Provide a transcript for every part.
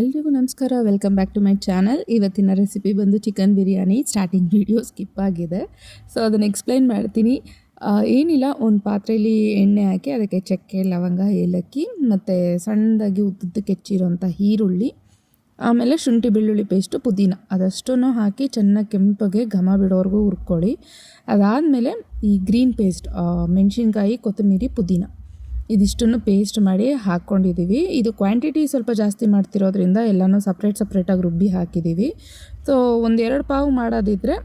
ಎಲ್ರಿಗೂ ನಮಸ್ಕಾರ. Welcome back to my channel ಇವತ್ತಿನ ರೆಸಿಪಿ ಬಂದು chicken biryani. Starting video skip ಆಗಿದೆ. ಸೊ ಅದನ್ನು ಎಕ್ಸ್ಪ್ಲೈನ್ ಮಾಡ್ತೀನಿ. ಏನಿಲ್ಲ, ಒಂದು ಪಾತ್ರೆಯಲ್ಲಿ ಎಣ್ಣೆ ಹಾಕಿ, ಅದಕ್ಕೆ ಚಕ್ಕೆ, ಲವಂಗ, ಏಲಕ್ಕಿ, ಮತ್ತು ಸಣ್ಣದಾಗಿ ಉದ್ದುದ್ದು ಕೆಚ್ಚಿರೋಂಥ ಈರುಳ್ಳಿ, ಆಮೇಲೆ ಶುಂಠಿ ಬೆಳ್ಳುಳ್ಳಿ ಪೇಸ್ಟು ಪುದೀನ. ಅದಷ್ಟನ್ನು ಹಾಕಿ ಚೆನ್ನಾಗಿ ಕೆಂಪಗೆ ಘಮ ಬಿಡೋವರೆಗೂ ಹುರ್ಕೊಳ್ಳಿ. ಅದಾದಮೇಲೆ ಈ ಗ್ರೀನ್ ಪೇಸ್ಟ್ ಮೆಣಸಿನ್ಕಾಯಿ, ಕೊತ್ತಂಬರಿ, ಪುದೀನ. ಇದಿಷ್ಟನ್ನು ಪೇಸ್ಟ್ ಮಾಡಿ ಹಾಕ್ಕೊಂಡಿದ್ದೀವಿ. ಇದು ಕ್ವಾಂಟಿಟಿ ಸ್ವಲ್ಪ ಜಾಸ್ತಿ ಮಾಡ್ತಿರೋದ್ರಿಂದ ಎಲ್ಲನೂ ಸಪ್ರೇಟ್ ಸಪ್ರೇಟಾಗಿ ರುಬ್ಬಿ ಹಾಕಿದ್ದೀವಿ. ಸೊ ಒಂದೆರಡು ಪಾವು ಮಾಡೋದಿದ್ದರೆ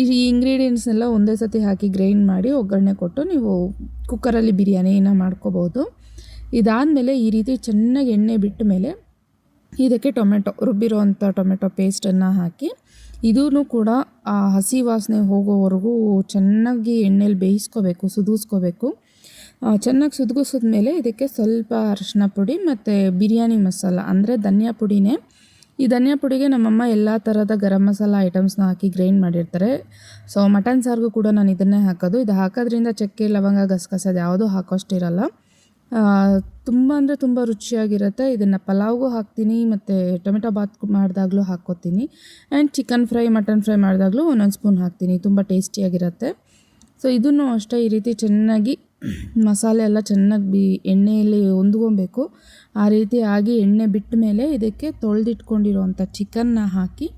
ಈ ಇಂಗ್ರೀಡಿಯೆಂಟ್ಸ್ನೆಲ್ಲ ಒಂದೇ ಸತಿ ಹಾಕಿ ಗ್ರೈಂಡ್ ಮಾಡಿ ಒಗ್ಗರಣೆ ಕೊಟ್ಟು ನೀವು ಕುಕ್ಕರಲ್ಲಿ ಬಿರಿಯಾನಿನ ಮಾಡ್ಕೋಬೋದು. ಇದಾದಮೇಲೆ ಈ ರೀತಿ ಚೆನ್ನಾಗಿ ಎಣ್ಣೆ ಬಿಟ್ಟ ಮೇಲೆ ಇದಕ್ಕೆ ಟೊಮೆಟೊ ರುಬ್ಬಿರೋ ಅಂಥ ಟೊಮೆಟೊ ಪೇಸ್ಟನ್ನು ಹಾಕಿ ಇದೂ ಕೂಡ ಆ ಹಸಿ ವಾಸನೆ ಹೋಗೋವರೆಗೂ ಚೆನ್ನಾಗಿ ಎಣ್ಣೆಲಿ ಬೇಯಿಸ್ಕೋಬೇಕು, ಸುದಿಸ್ಕೋಬೇಕು. ಚೆನ್ನಾಗಿ ಸುದ್ಗಿಸಿದ್ಮೇಲೆ ಇದಕ್ಕೆ ಸ್ವಲ್ಪ ಅರಶಿನ ಪುಡಿ ಮತ್ತು ಬಿರಿಯಾನಿ ಮಸಾಲ, ಅಂದರೆ ಧನಿಯಾ ಪುಡಿನೇ. ಈ ಧನಿಯಾ ಪುಡಿಗೆ ನಮ್ಮಮ್ಮ ಎಲ್ಲ ಥರದ ಗರಂ ಮಸಾಲ ಐಟಮ್ಸ್ನ ಹಾಕಿ ಗ್ರೈಂಡ್ ಮಾಡಿರ್ತಾರೆ. ಸೊ ಮಟನ್ ಸಾರಿಗೂ ಕೂಡ ನಾನು ಇದನ್ನೇ ಹಾಕೋದು. ಇದು ಹಾಕೋದ್ರಿಂದ ಚಕ್ಕೆ, ಲವಂಗ, ಗಸಗಸೆ ಯಾವುದೂ ಹಾಕೋಷ್ಟಿರಲ್ಲ ತುಂಬ ಅಂದರೆ ತುಂಬ ರುಚಿಯಾಗಿರುತ್ತೆ. ಇದನ್ನು ಪಲಾವ್ಗೂ ಹಾಕ್ತೀನಿ, ಮತ್ತು ಟೊಮೆಟೊ ಬಾತ್ ಮಾಡಿದಾಗಲೂ ಹಾಕ್ಕೋತೀನಿ and chicken fry, mutton fry ಮಾಡಿದಾಗಲೂ ಒಂದೊಂದು ಸ್ಪೂನ್ ಹಾಕ್ತೀನಿ. ತುಂಬ ಟೇಸ್ಟಿಯಾಗಿರುತ್ತೆ. ಸೊ ಇದನ್ನು ಅಷ್ಟೇ ಈ ರೀತಿ ಚೆನ್ನಾಗಿ ಮಸಾಲೆ ಎಲ್ಲ ಚೆನ್ನಾಗಿ ಬಿ ಎಣ್ಣೆಯಲ್ಲಿ ಹೊಂದ್ಕೊಬೇಕು. ಆ ರೀತಿ ಆಗಿ ಎಣ್ಣೆ ಬಿಟ್ಟ ಮೇಲೆ ಇದಕ್ಕೆ ತೊಳೆದಿಟ್ಕೊಂಡಿರೋಂಥ ಚಿಕನ್ನ ಹಾಕಿ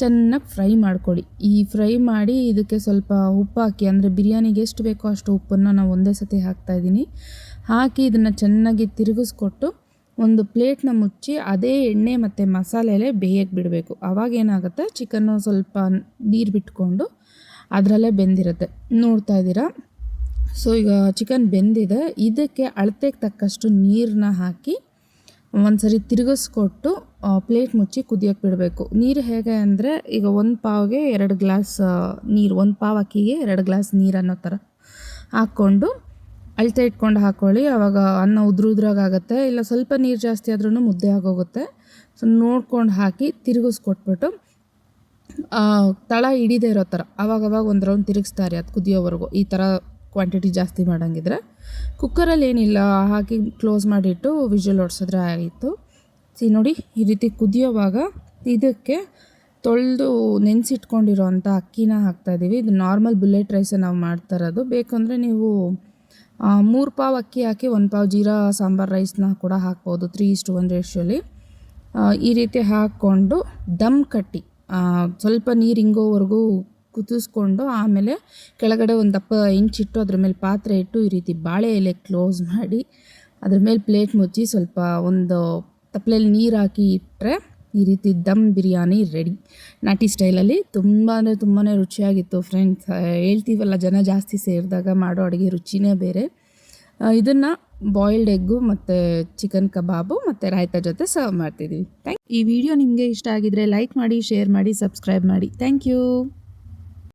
ಚೆನ್ನಾಗಿ ಫ್ರೈ ಮಾಡ್ಕೊಳ್ಳಿ. ಈ ಫ್ರೈ ಮಾಡಿ ಇದಕ್ಕೆ ಸ್ವಲ್ಪ ಉಪ್ಪು ಹಾಕಿ, ಅಂದರೆ ಬಿರಿಯಾನಿಗೆ ಎಷ್ಟು ಬೇಕೋ ಅಷ್ಟು ಉಪ್ಪನ್ನು ನಾನು ಒಂದೇ ಸತಿ ಹಾಕ್ತಾಯಿದ್ದೀನಿ ಹಾಕಿ ಇದನ್ನು ಚೆನ್ನಾಗಿ ತಿರುಗಿಸ್ಕೊಟ್ಟು ಒಂದು ಪ್ಲೇಟ್ನ ಮುಚ್ಚಿ ಅದೇ ಎಣ್ಣೆ ಮತ್ತು ಮಸಾಲೆಯಲ್ಲೇ ಬೇಯಕ್ಕೆ ಬಿಡಬೇಕು. ಆವಾಗ ಏನಾಗುತ್ತೆ, ಚಿಕನ್ನು ಸ್ವಲ್ಪ ನೀರು ಬಿಟ್ಕೊಂಡು ಅದರಲ್ಲೇ ಬೆಂದಿರುತ್ತೆ. ನೋಡ್ತಾ ಇದ್ದೀರಾ? ಸೊ ಈಗ ಚಿಕನ್ ಬೆಂದಿದೆ. ಇದಕ್ಕೆ ಅಳತೆಗೆ ತಕ್ಕಷ್ಟು ನೀರನ್ನ ಹಾಕಿ ಒಂದು ಸರಿ ತಿರುಗಿಸ್ಕೊಟ್ಟು ಪ್ಲೇಟ್ ಮುಚ್ಚಿ ಕುದಿಯೋಕ್ಕೆ ಬಿಡಬೇಕು. ನೀರು ಹೇಗೆ ಅಂದರೆ, ಈಗ ಒಂದು ಪಾವ್ಗೆ ಎರಡು ಗ್ಲಾಸ್ ನೀರು, ಒಂದು ಪಾವ್ ಅಕ್ಕಿಗೆ ಎರಡು ಗ್ಲಾಸ್ ನೀರು ಅನ್ನೋ ಥರ ಹಾಕ್ಕೊಂಡು ಅಳತೆ ಇಟ್ಕೊಂಡು ಹಾಕ್ಕೊಳ್ಳಿ ಆವಾಗ ಅನ್ನ ಉದ್ರ ಉದ್ರಾಗುತ್ತೆ ಇಲ್ಲ ಸ್ವಲ್ಪ ನೀರು ಜಾಸ್ತಿ ಆದ್ರೂ ಮುದ್ದೆ ಆಗೋಗುತ್ತೆ. ಸೊ ನೋಡ್ಕೊಂಡು ಹಾಕಿ ತಿರುಗಿಸ್ಕೊಟ್ಬಿಟ್ಟು ತಳ ಹಿಡಿದೇ ಇರೋ ಥರ ಆವಾಗವಾಗ ಒಂದು ರೌಂಡ್ ತಿರುಗಿಸ್ತಾರೆ ಅದು ಕುದಿಯೋವರೆಗೂ ಈ ಥರ ಕ್ವಾಂಟಿಟಿ ಜಾಸ್ತಿ ಮಾಡೋಂಗಿದ್ರೆ ಕುಕ್ಕರಲ್ಲಿ ಏನಿಲ್ಲ, ಹಾಕಿ ಕ್ಲೋಸ್ ಮಾಡಿಟ್ಟು ವಿಜುವಲ್ ಹೊಡ್ಸಿದ್ರೆ ಆಯಿತು. ಸಿ ನೋಡಿ, ಈ ರೀತಿ ಕುದಿಯೋವಾಗ ಇದಕ್ಕೆ ತೊಳೆದು ನೆನೆಸಿಟ್ಕೊಂಡಿರೋ ಅಂಥ ಅಕ್ಕಿನ ಹಾಕ್ತಾಯಿದ್ದೀವಿ ಇದು ನಾರ್ಮಲ್ ಬುಲೆಟ್ ರೈಸ್ ನಾವು ಮಾಡ್ತಾ ಇರೋದು. ಬೇಕಂದರೆ ನೀವು ಮೂರು ಪಾವ್ ಅಕ್ಕಿ ಹಾಕಿ ಒಂದು ಪಾವ್ ಜೀರಾ ಸಾಂಬಾರು ರೈಸ್ನ ಕೂಡ ಹಾಕ್ಬೋದು ತ್ರೀ ಇಷ್ಟು ಒಂದು ರೇಷಲ್ಲಿ ಈ ರೀತಿ ಹಾಕ್ಕೊಂಡು ದಮ್ ಕಟ್ಟಿ ಸ್ವಲ್ಪ ನೀರು ಹಿಂಗೋವರೆಗೂ ಕುದಿಸ್ಕೊಂಡು ಆಮೇಲೆ ಕೆಳಗಡೆ ಒಂದು ದಪ್ಪ ಇಂಚಿಟ್ಟು ಅದ್ರ ಮೇಲೆ ಪಾತ್ರೆ ಇಟ್ಟು ಈ ರೀತಿ ಬಾಳೆ ಎಲೆ ಕ್ಲೋಸ್ ಮಾಡಿ ಅದ್ರ ಮೇಲೆ ಪ್ಲೇಟ್ ಮುಚ್ಚಿ ಸ್ವಲ್ಪ ಒಂದು ತಪ್ಪಲೆಯಲ್ಲಿ ನೀರು ಹಾಕಿ ಇಟ್ಟರೆ ಈ ರೀತಿ ದಮ್ ಬಿರಿಯಾನಿ ರೆಡಿ. ನಾಟಿ ಸ್ಟೈಲಲ್ಲಿ ತುಂಬ ಅಂದರೆ ತುಂಬಾ ರುಚಿಯಾಗಿತ್ತು ಫ್ರೆಂಡ್ಸ್. ಹೇಳ್ತೀವಲ್ಲ, ಜನ ಜಾಸ್ತಿ ಸೇರಿದಾಗ ಮಾಡೋ ಅಡುಗೆ ರುಚಿನೇ ಬೇರೆ. ಇದನ್ನು ಬಾಯ್ಲ್ಡ್ ಎಗ್ಗು ಮತ್ತು ಚಿಕನ್ ಕಬಾಬು ಮತ್ತು ರಾಯ್ತ ಜೊತೆ ಸರ್ವ್ ಮಾಡ್ತಿದ್ದೀವಿ ಥ್ಯಾಂಕ್ ಈ ವಿಡಿಯೋ ನಿಮಗೆ ಇಷ್ಟ ಆಗಿದ್ರೆ ಲೈಕ್ ಮಾಡಿ, ಶೇರ್ ಮಾಡಿ, ಸಬ್ಸ್ಕ್ರೈಬ್ ಮಾಡಿ. Thank you